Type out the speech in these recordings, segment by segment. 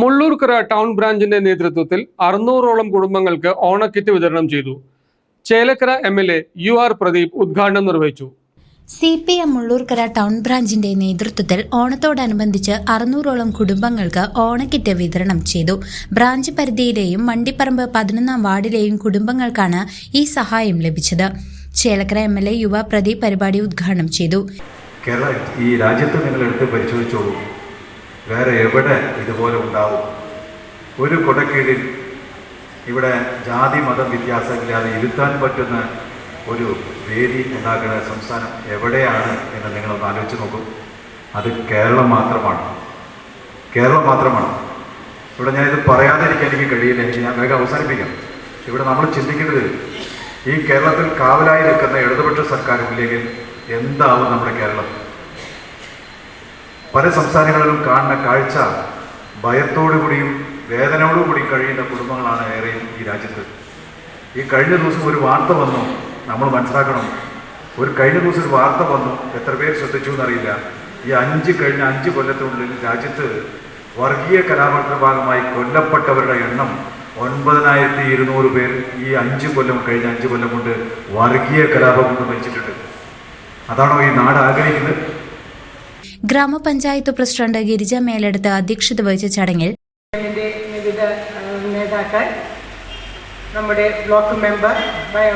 Mullurkara town ബ്രാഞ്ചിന്റെ നേതൃത്വത്തിൽ അറുന്നൂറോളം കുടുംബങ്ങൾക്ക് ഓണക്കിറ്റ് വിതരണം ചെയ്തു. Chelakkara M L A U R Pradeep ഉദ്ഘാടനം നിർവഹിച്ചു. C P M Mullurkara town ബ്രാഞ്ചിന്റെ നേതൃത്വത്തിൽ ഓണത്തോടനുബന്ധിച്ച് അറുന്നൂറോളം കുടുംബങ്ങൾക്ക് ഓണക്കിറ്റ് വിതരണം ചെയ്തു. ബ്രാഞ്ച് പരിധിയിലെയും മണ്ടിപ്പറമ്പ് പതിനൊന്നാം വാർഡിലെയും കുടുംബങ്ങൾക്കാണ് ഈ സഹായം ലഭിച്ചത്. ചേലക്കര എം എൽ എ യുവ പ്രദീപ് പരിപാടി ഉദ്ഘാടനം ചെയ്തു. കേരള ഈ രാജ്യത്ത് നിങ്ങൾ എടുത്ത് പരിശോധിച്ചോളൂ. വേറെ എവിടെ ഇതുപോലെ ഉണ്ടാവും? ഒരു കൊടക്കീഴിൽ ഇവിടെ ജാതി മതം വ്യത്യാസമില്ലാതെ ഇരുത്താൻ പറ്റുന്ന ഒരു വേദി ഉണ്ടാക്കുന്ന സംസ്ഥാനം എവിടെയാണ് എന്ന് നിങ്ങളൊന്ന് ആലോചിച്ച് നോക്കും. അത് കേരളം മാത്രമാണ്. കേരളം മാത്രമാണ്. ഇവിടെ ഞാനിത് പറയാതിരിക്കാൻ എനിക്ക് കഴിയില്ല. എനിക്ക് ഞാൻ വേഗം അവസാനിപ്പിക്കാം. ഇവിടെ നമ്മൾ ചിന്തിക്കേണ്ടത് ഈ കേരളത്തിൽ കാവലായി നിൽക്കുന്ന ഇടതുപക്ഷ സർക്കാരില്ലെങ്കിൽ എന്താവും നമ്മുടെ കേരളം? പല സംസ്ഥാനങ്ങളിലും കാണുന്ന കാഴ്ച ഭയത്തോടുകൂടിയും വേദനയോടുകൂടിയും കഴിയുന്ന കുടുംബങ്ങളാണ് ഏറെയും ഈ രാജ്യത്ത്. ഈ കഴിഞ്ഞ ദിവസം ഒരു വാർത്ത വന്നു നമ്മൾ മനസ്സിലാക്കണം. ഒരു കഴിഞ്ഞ ദിവസം ഒരു വാർത്ത വന്നു എത്ര പേര് ശ്രദ്ധിച്ചു എന്നറിയില്ല. ഈ അഞ്ച് കഴിഞ്ഞ അഞ്ച് കൊല്ലത്തിനുള്ളിൽ രാജ്യത്ത് വർഗീയ കലാപത്തിന്റെ ഭാഗമായി കൊല്ലപ്പെട്ടവരുടെ എണ്ണം ഒൻപതിനായിരത്തി ഇരുന്നൂറ് പേർ ഈ അഞ്ച് കൊല്ലം കഴിഞ്ഞ അഞ്ച് കൊല്ലം കൊണ്ട് വർഗീയ കലാപം കൊണ്ട് മരിച്ചിട്ടുണ്ട്. അതാണോ ഈ നാട് ആഗ്രഹിക്കുന്നത്? ഗ്രാമപഞ്ചായത്ത് പ്രസിഡന്റ് ഗിരിജ മേലെടുത്ത് അധ്യക്ഷത വഹിച്ച ചടങ്ങിൽ നേതാക്കൾ നമ്മുടെ ബ്ലോക്ക് മെമ്പർ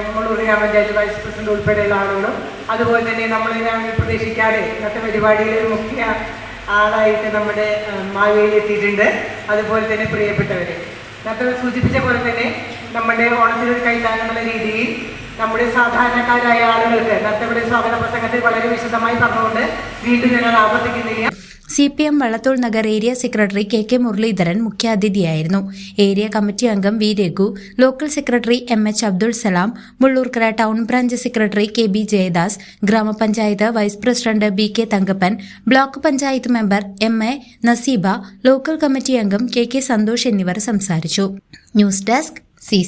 മുള്ളൂർ ഗ്രാമപഞ്ചായത്ത് വൈസ് പ്രസിഡന്റ് ഉൾപ്പെടെയുള്ള ആളുകളും അതുപോലെ തന്നെ നമ്മൾ പ്രതീക്ഷിക്കാതെ ഇന്നത്തെ പരിപാടിയിൽ മുഖ്യ ആളായിട്ട് നമ്മുടെ മാവേലി എത്തിയിട്ടുണ്ട്. അതുപോലെ തന്നെ പ്രിയപ്പെട്ടവർ നേരത്തെ സൂചിപ്പിച്ച പോലെ തന്നെ നമ്മുടെ ഓണത്തിനൊരു കൈത്താങ്ങുന്ന രീതിയിൽ നമ്മുടെ സാധാരണക്കാരായ ആളുകൾക്ക് നേരത്തെ ഇവിടെ സ്വാഗത പ്രസംഗത്തിൽ വളരെ വിശദമായി പറഞ്ഞുകൊണ്ട് വീണ്ടും ഞങ്ങൾ ആവർത്തിക്കുന്നില്ല. C P M Vallathol Nagar area secretary K K Muraleedharan മുഖ്യാതിഥിയായിരുന്നു. Area committee അംഗം V Raghu local secretary M H Abdul Salam Mullurkara town branch secretary K B Jayadas ഗ്രാമപഞ്ചായത്ത് vice president B K Thankappan block panchayat member M A Naseeba local committee അംഗം K K Santhosh എന്നിവർ സംസാരിച്ചു. News desk C